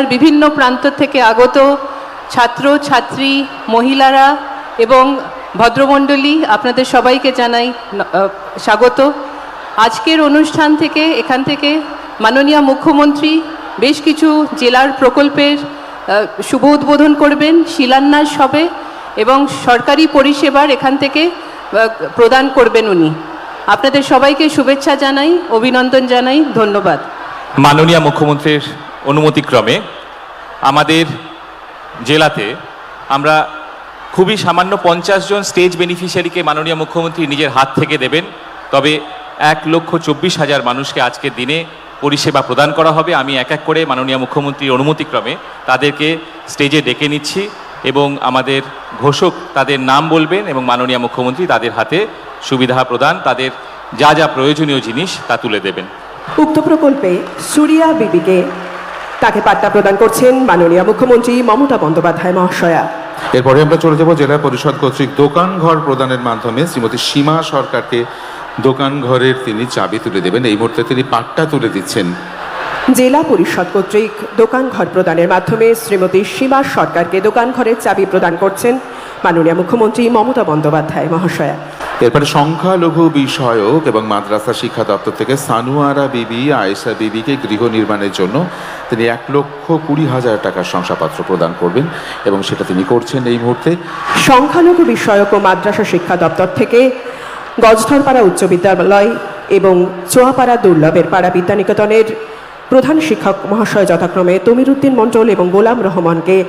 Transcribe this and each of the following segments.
আর বিভিন্ন প্রান্ত থেকে আগত ছাত্র, ছাত্রী, মহিলারা এবং ভদ্রমণ্ডলী আপনাদের সবাইকে জানাই স্বাগত। আজকের অনুষ্ঠান থেকে, এখান থেকে মাননীয় মুখ্যমন্ত্রী বেশ কিছু জেলার প্রকল্পের শুভ উদ্বোধন করবেন শিলান্যাস হবে এবং সরকারি পরিষেবার এখান থেকে প্রদান করবেন উনি। আপনাদের সবাইকে শুভেচ্ছা জানাই, অভিনন্দন জানাই, ধন্যবাদ। মাননীয় মুখ্যমন্ত্রীর অনুমতিক্রমে আমাদের জেলাতে আমরা খুবই সামান্য পঞ্চাশ জন স্টেজ বেনিফিশিয়ারিকে মাননীয় মুখ্যমন্ত্রী নিজের হাত থেকে দেবেন। তবে এক লক্ষ চব্বিশ হাজার মানুষকে আজকের দিনে পরিষেবা প্রদান করা হবে। আমি এক এক করে মাননীয় মুখ্যমন্ত্রীর অনুমতিক্রমে তাদেরকে স্টেজে ডেকে নিচ্ছি এবং আমাদের ঘোষক তাদের নাম বলবেন এবং মাননীয় মুখ্যমন্ত্রী তাদের হাতে সুবিধা প্রদান, তাদের যা যা প্রয়োজনীয় জিনিস তা তুলে দেবেন। উক্ত প্রকল্পে সুরিয়া বিবিকে তাকে পাট্টা প্রদান করছেন মাননীয় মুখ্যমন্ত্রী মমতা বন্দ্যোপাধ্যায় মহাশয়া। এরপরে আমরা চলে যাব জেলা পরিষদ কর্তৃক দোকান ঘর প্রদানের মাধ্যমে। শ্রীমতী সীমা সরকারকে দোকান ঘরের তিনি চাবি তুলে দেবেন। এই মুহূর্তে তিনি পাট্টা তুলে দিচ্ছেন। জেলা পরিষদ কর্তৃক দোকান ঘর প্রদানের মাধ্যমে শ্রীমতী সীমা সরকারকে দোকান ঘরের চাবি প্রদান করছেন মাননীয় মুখ্যমন্ত্রী মমতা বন্দ্যোপাধ্যায় মহাশয়া। এরপরে সংখ্যালঘু বিষয়ক এবং মাদ্রাসা শিক্ষা দপ্তর থেকে সানুয়ারা বিবি, আয়েশা বিবিকে গৃহ নির্মাণের জন্য তিনি এক লক্ষ কুড়ি হাজার টাকার শংসাপত্র প্রদান করবেন এবং সেটা তিনি করছেন এই মুহূর্তে। সংখ্যালঘু বিষয়ক ও মাদ্রাসা শিক্ষা দপ্তর থেকে গজধরপাড়া উচ্চ বিদ্যালয় এবং চোয়াপাড়া দুর্লভের পাড়া বিদ্যানিকেতনের প্রধান শিক্ষক মহাশয় যথাক্রমে তমিরুদ্দিন মণ্ডল এবং গোলাম রহমানকে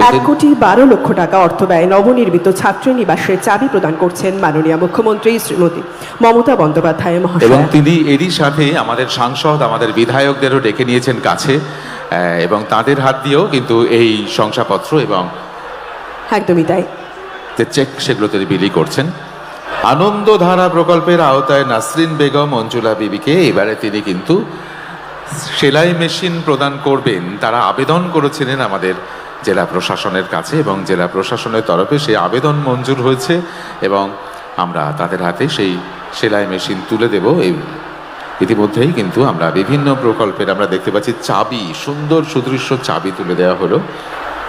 এক কোটি বারো লক্ষ টাকা অর্থ ব্যয় নবনির্মিত ছাত্রীনিবাসের চাবি প্রদান করছেন মাননীয় মুখ্যমন্ত্রী শ্রীমতী মমতা বন্দ্যোপাধ্যায় এবং তিনি এরই সাথে আমাদের সাংসদ আমাদের বিধায়কদেরও ডেকে নিয়েছেন কাছে এবং তাদের হাত দিয়েও কিন্তু এই শংসাপত্র এবং একদমই তাই। যে চেক সেগুলো তিনি বিলি করছেন। আনন্দধারা প্রকল্পের আওতায় নাসরিন বেগম অঞ্জুলা বিবিকে এবারে তিনি কিন্তু সেলাই মেশিন প্রদান করবেন। তারা আবেদন করেছিলেন আমাদের জেলা প্রশাসনের কাছে এবং জেলা প্রশাসনের তরফে সেই আবেদন মঞ্জুর হয়েছে এবং আমরা তাদের হাতে সেই সেলাই মেশিন তুলে দেব। এই ইতিমধ্যেই কিন্তু আমরা বিভিন্ন প্রকল্পের আমরা দেখতে পাচ্ছি চাবি, সুন্দর সুদৃশ্য চাবি তুলে দেওয়া হলো।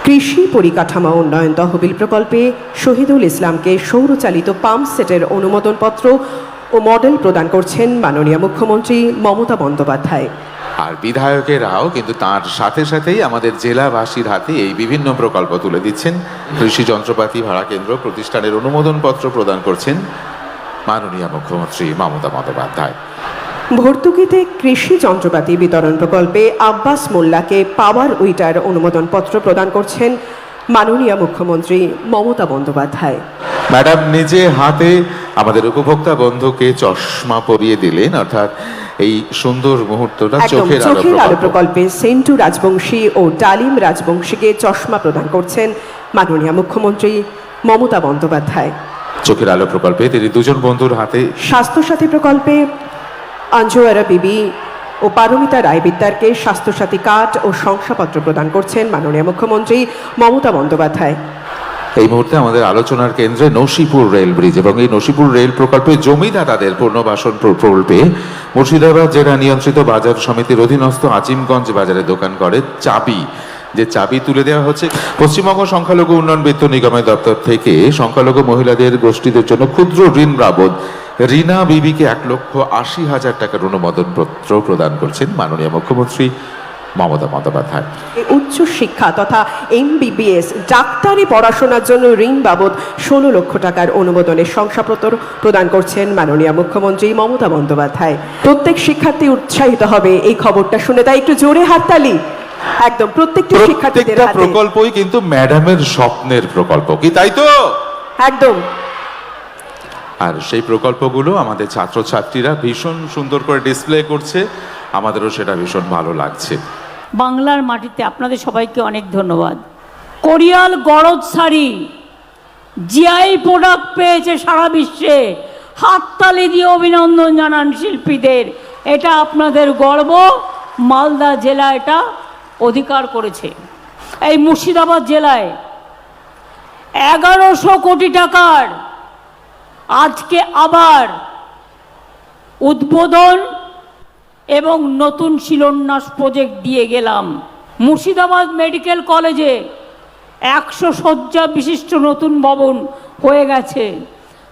কৃষি পরিকাঠামো উন্নয়ন তহবিল প্রকল্পে শহীদুল ইসলামকে সৌরচালিত পাম্প সেটের অনুমোদনপত্র ও মডেল প্রদান করছেন মাননীয় মুখ্যমন্ত্রী মমতা বন্দ্যোপাধ্যায়। আর বিধায়কেরাও কিন্তু তার সাথে সাথেই আমাদের জেলাবাসীর হাতে এই বিভিন্ন প্রকল্প তুলে দিচ্ছেন। কৃষি যন্ত্রপাতি ভাড়া কেন্দ্র প্রতিষ্ঠানের অনুমোদনপত্র প্রদান করছেন মাননীয় মুখ্যমন্ত্রী মমতা বন্দ্যোপাধ্যায়। ভর্তুকিতে কৃষি যন্ত্রপাতি বিতরণ প্রকল্পে আব্বাস মোল্লাকে পাওয়ার উইটার অনুমোদনপত্র প্রদান করছেন মাননীয় মুখ্যমন্ত্রী মমতা বন্দ্যোপাধ্যায়। ম্যাডাম নিজে হাতে আমাদের উপভোক্তা বন্ধুকে চশমা পরিয়ে দিলেন অর্থাৎ এই সুন্দর মুহূর্তটা চোখের আলো চোখের আলো প্রকল্পে। সেন্টু রাজবংশী ও ডালিম রাজবংশীকে চশমা প্রদান করছেন মাননীয় মুখ্যমন্ত্রী মমতা বন্দ্যোপাধ্যায়। চোখের আলো প্রকল্পে তিনি দুজন বন্ধুর হাতে স্বাস্থ্যসাথী প্রকল্পে আঞ্জুয়ারা বিবি ও পারমিতা রায় বিদ্যারকে স্বাস্থ্যসাথী কার্ড ও শংসাপত্র প্রদান করছেন মাননীয় মুখ্যমন্ত্রী মমতা বন্দ্যোপাধ্যায়। এই মুহূর্তে আমাদের আলোচনার কেন্দ্রে নসিপুর রেল ব্রিজ এবং এই নসিপুর রেল প্রকল্পে জমিদাতাদের পুনর্বাসন প্রকল্পে মুর্শিদাবাদ জেলা নিয়ন্ত্রিত বাজার সমিতির অধীনস্থ আজিমগঞ্জ বাজারে দোকান করে চাবি। যে চাবি তুলে দেওয়া হচ্ছে, পশ্চিমবঙ্গ সংখ্যালঘু উন্নয়ন বিত্ত নিগমের দপ্তর থেকে সংখ্যালঘু মহিলাদের গোষ্ঠীদের জন্য ক্ষুদ্র ঋণ বাবদ রিনা বিবিকে এক লক্ষ আশি হাজার টাকার অনুমোদন পত্র প্রদান করছেন মাননীয় মুখ্যমন্ত্রী। মমতা বন্দ্যোপাধ্যায়। উচ্চ শিক্ষা তথা এমবিবিএস ডাক্তারি পড়াশোনার জন্য ঋণ বাবদ ষোলো লক্ষ টাকার অনুমোদনের শংসাপত্র প্রদান করছেন মাননীয় মুখ্যমন্ত্রী মমতা বন্দ্যোপাধ্যায়। প্রত্যেক শিক্ষার্থী উৎসাহিত হবে এই খবরটা শুনে তাই একটু জোরে হাততালি। একদম প্রত্যেকটি শিক্ষার্থীদের প্রকল্পই কিন্তু ম্যাডামের স্বপ্নের প্রকল্প কি তাই তো? একদম। আর সেই প্রকল্পগুলো আমাদের ছাত্রছাত্রীরা ভীষণ সুন্দর করে ডিসপ্লে করছে আমাদেরও সেটা ভীষণ ভালো লাগছে। বাংলার মাটিতে আপনাদের সবাইকে অনেক ধন্যবাদ। কোরিয়াল গরজ শাড়ি, জিআই প্রোডাক্ট পেয়েছে সারা বিশ্বে। হাততালি দিয়ে অভিনন্দন জানান শিল্পীদের। এটা আপনাদের গর্ব। মালদা জেলা এটা অধিকার করেছে। এই মুর্শিদাবাদ জেলায় এগারোশো কোটি টাকার আজকে আবার উদ্বোধন এবং নতুন শিলান্যাস প্রজেক্ট দিয়ে গেলাম। মুর্শিদাবাদ মেডিকেল কলেজে একশো শয্যা বিশিষ্ট নতুন ভবন হয়ে গেছে।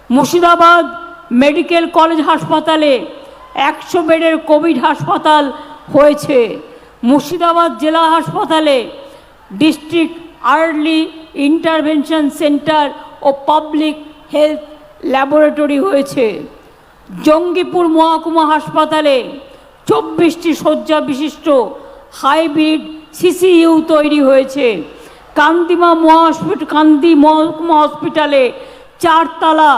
মুর্শিদাবাদ মেডিকেল কলেজ হাসপাতালে একশো বেডের কোভিড হাসপাতাল হয়েছে। মুর্শিদাবাদ জেলা হাসপাতালে ডিস্ট্রিক্ট আর্লি ইন্টারভেনশন সেন্টার ও পাবলিক হেলথ ল্যাবরেটরি হয়েছে। জঙ্গিপুর মহকুমা হাসপাতালে চব্বিশটি শয্যা বিশিষ্ট হাইব্রিড সিসিইউ তৈরি হয়েছে। কান্দিমা মহাহসপিটাল কান্দি মহকুমা হসপিটালে চারতলা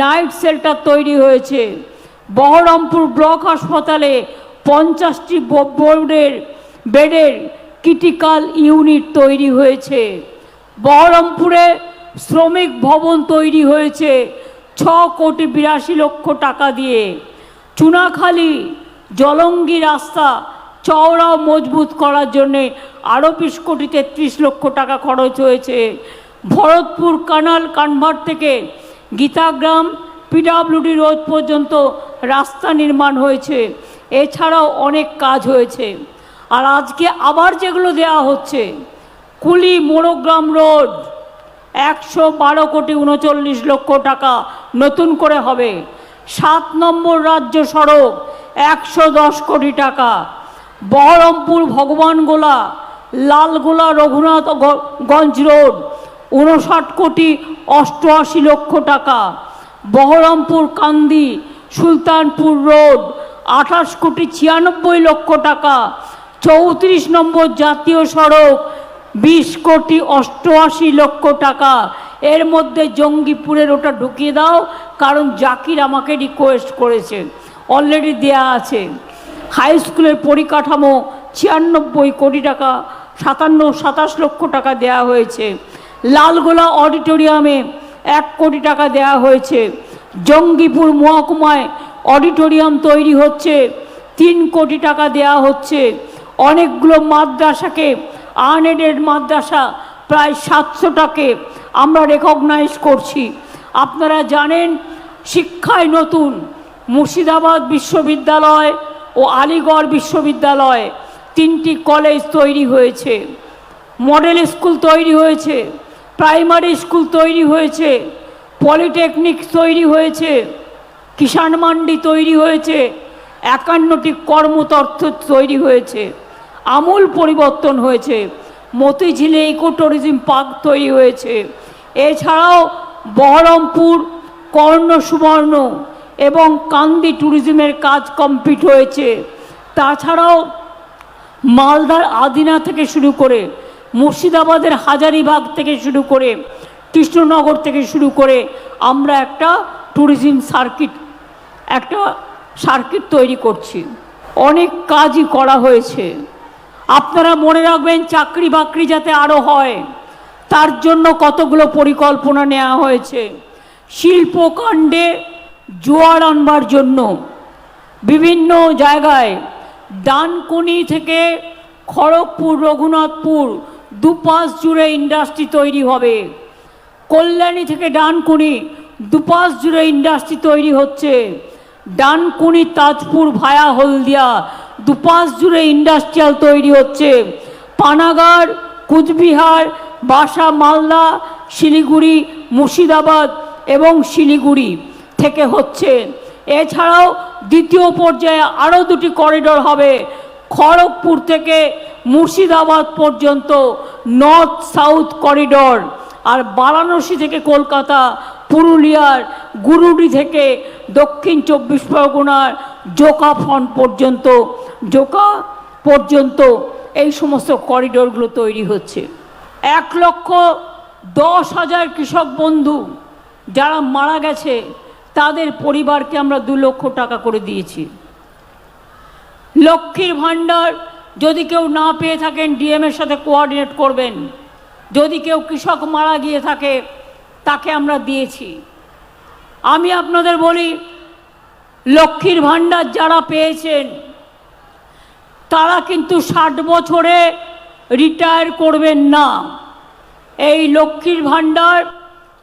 নাইট শেল্টার তৈরি হয়েছে। বহরমপুর ব্লক হাসপাতালে পঞ্চাশটি বোর্ডের বেডের ক্রিটিক্যাল ইউনিট তৈরি হয়েছে। বহরমপুরে শ্রমিক ভবন তৈরি হয়েছে ছ কোটি বিরাশি লক্ষ টাকা দিয়ে। চুনাখালী জলঙ্গি রাস্তা চওড়া ও মজবুত করার জন্যে আরও বিশ কোটি তেত্রিশ লক্ষ টাকা খরচ হয়েছে। ভরতপুর কানাল কানভার থেকে গীতাগ্রাম পিডাব্লিউডি রোড পর্যন্ত রাস্তা নির্মাণ হয়েছে। এছাড়াও অনেক কাজ হয়েছে। আর আজকে আবার যেগুলো দেওয়া হচ্ছে, কুলি মোড়গ্রাম রোড, একশো বারো কোটি উনচল্লিশ লক্ষ টাকা নতুন করে হবে। সাত নম্বর রাজ্য সড়ক একশো দশ কোটি টাকা। বহরমপুর ভগবানগোলা লালগোলা রঘুনাথ গ- গঞ্জ রোড উনষাট কোটি অষ্টআশি লক্ষ টাকা। বহরমপুর কান্দি, সুলতানপুর রোড, আঠাশ কোটি ছিয়ানব্বই লক্ষ টাকা। চৌত্রিশ নম্বর জাতীয় সড়ক, বিশ কোটি অষ্টআশি লক্ষ টাকা। এর মধ্যে জঙ্গিপুরের ওটা ঢুকিয়ে দাও, কারণ জাকির আমাকে রিকোয়েস্ট করেছে অলরেডি দেয়া আছে। হাই স্কুলের পরিকাঠামো ছিয়ানব্বই কোটি টাকা, সাতান্ন, সাতাশ লক্ষ টাকা দেয়া হয়েছে। লালগোলা অডিটোরিয়ামে এক কোটি টাকা দেয়া হয়েছে। জঙ্গিপুর মহকুমায় অডিটোরিয়াম তৈরি হচ্ছে, তিন কোটি টাকা দেয়া হচ্ছে। অনেকগুলো মাদ্রাসাকে আনএডেড মাদ্রাসা প্রায় সাতশোটাকে আমরা রেকগনাইজ করছি। আপনারা জানেন, শিক্ষায় নতুন মুর্শিদাবাদ বিশ্ববিদ্যালয় ও আলিগড় বিশ্ববিদ্যালয় তিনটি কলেজ তৈরি হয়েছে। মডেল স্কুল তৈরি হয়েছে, প্রাইমারি স্কুল তৈরি হয়েছে, পলিটেকনিক তৈরি হয়েছে, কিষাণ মান্ডি তৈরি হয়েছে, একান্নটি কর্মতর্থ তৈরি হয়েছে। আমূল পরিবর্তন হয়েছে। মতিঝিলে ইকো ট্যুরিজম পার্ক তৈরি হয়েছে। এছাড়াও বহরমপুর কর্ণ সুবর্ণ এবং কান্দি ট্যুরিজমের কাজ কমপ্লিট হয়েছে। তাছাড়াও মালদার আদিনা থেকে শুরু করে, মুর্শিদাবাদের হাজারিবাগ থেকে শুরু করে, কৃষ্ণনগর থেকে শুরু করে আমরা একটা ট্যুরিজম সার্কিট, একটা সার্কিট তৈরি করছি। অনেক কাজই করা হয়েছে। আপনারা মনে রাখবেন চাকরি বাকরি যাতে আরও হয়, তার জন্য কতগুলো পরিকল্পনা নেওয়া হয়েছে। শিল্পকাণ্ডে জোয়ার আনবার জন্য বিভিন্ন জায়গায় ডানকুনি থেকে খড়গপুর, রঘুনাথপুর দুপাশ জুড়ে ইন্ডাস্ট্রি তৈরি হবে। কল্যাণী থেকে ডানকুনি দুপাশ জুড়ে ইন্ডাস্ট্রি তৈরি হচ্ছে। ডানকুনি, তাজপুর ভায়া হলদিয়া দুপাশ জুড়ে ইন্ডাস্ট্রিয়াল তৈরি হচ্ছে। পানাগড় কুচবিহার, বাসা মালদা, শিলিগুড়ি, মুর্শিদাবাদ এবং শিলিগুড়ি। থেকে হচ্ছে। এছাড়াও দ্বিতীয় পর্যায়ে আরও দুটি করিডোর হবে। খড়গপুর থেকে মুর্শিদাবাদ পর্যন্ত নর্থ সাউথ করিডোর আর বারাণসী থেকে কলকাতা, পুরুলিয়ার গুরুডি থেকে দক্ষিণ চব্বিশ পরগনার জোকা ফন্ট পর্যন্ত, জোকা পর্যন্ত এই সমস্ত করিডোরগুলো তৈরি হচ্ছে। এক লক্ষ দশ হাজার কৃষক বন্ধু যারা মারা গেছে তাদের পরিবারকে আমরা দু লক্ষ টাকা করে দিয়েছি। লক্ষ্মীর ভাণ্ডার যদি কেউ না পেয়ে থাকেন ডিএমের সাথে কোঅর্ডিনেট করবেন। যদি কেউ কৃষক মারা গিয়ে থাকে, তাকে আমরা দিয়েছি। আমি আপনাদের বলি, লক্ষ্মীর ভাণ্ডার যারা পেয়েছেন, তারা কিন্তু ষাট বছরে রিটায়ার করবেন না। এই লক্ষ্মীর ভাণ্ডার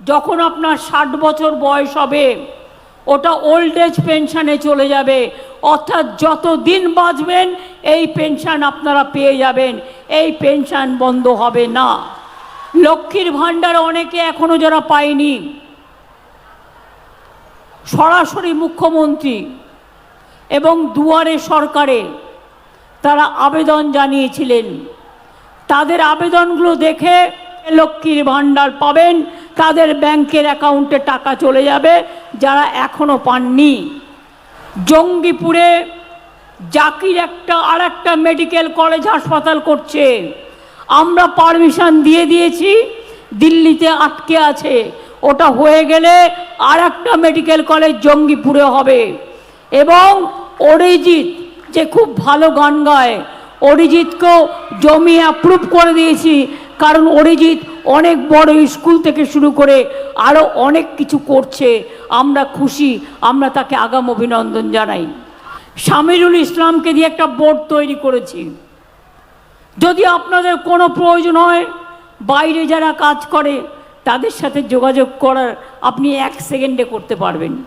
যখন আপনার ষাট বছর বয়স হবে ওটা ওল্ড এজ পেনশনে চলে যাবে। অর্থাৎ যত দিন বাঁচবেন, এই পেনশন আপনারা পেয়ে যাবেন। এই পেনশন বন্ধ হবে না। লক্ষ্মীর ভাণ্ডার অনেকে এখনও যারা পায়নি। সরাসরি মুখ্যমন্ত্রী এবং দুয়ারে সরকারে তারা আবেদন জানিয়েছিলেন। তাদের আবেদনগুলো দেখে লক্ষ্মীর ভাণ্ডার পাবেন। তাদের ব্যাংকের অ্যাকাউন্টে টাকা চলে যাবে যারা এখনও পাননি। জঙ্গিপুরে জাকির একটা আর একটা মেডিকেল কলেজ হাসপাতাল করছে। আমরা পারমিশন দিয়ে দিয়েছি, দিল্লিতে আটকে আছে। ওটা হয়ে গেলে আর একটা মেডিকেল কলেজ জঙ্গিপুরে হবে। এবং অরিজিৎ, যে খুব ভালো গান গায়, অরিজিৎকেও জমি অ্যাপ্রুভ করে দিয়েছি। কারণ অরিজিৎ অনেক বড় স্কুল থেকে শুরু করে আরও অনেক কিছু করছে। আমরা খুশি, আমরা তাকে আগাম অভিনন্দন জানাই। শামিরুল ইসলামকে দিয়ে একটা বোর্ড তৈরি করেছি। যদি আপনাদের কোনো প্রয়োজন হয়, বাইরে যারা কাজ করে, তাদের সাথে যোগাযোগ করার আপনি এক সেকেন্ডে করতে পারবেন।